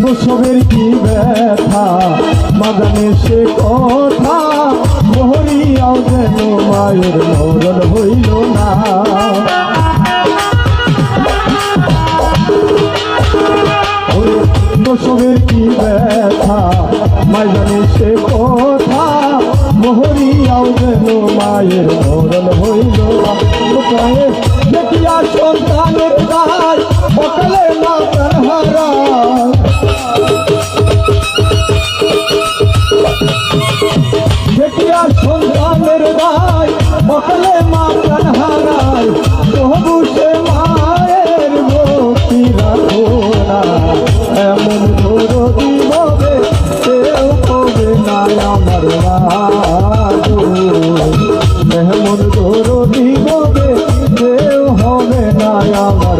প্রসবের কি ব্যথা? মাদানে সে কথা, মহরিয়াও যেন মায়ের মরণ হইল না। প্রসবের কি ব্যথা? মাইজানে সে কথা, মহরিয়াও যেন মায়ের মরণ হইল না। হারা বেটিয়া সন্তানের রায় বকলে মা প্রাণ হারায় তবু সে মায়ের ভক্তি রাখো না এমন ধরো দিবে কেউ কবে না আমার এমন ধরো দিবে কেউ হবে না আমার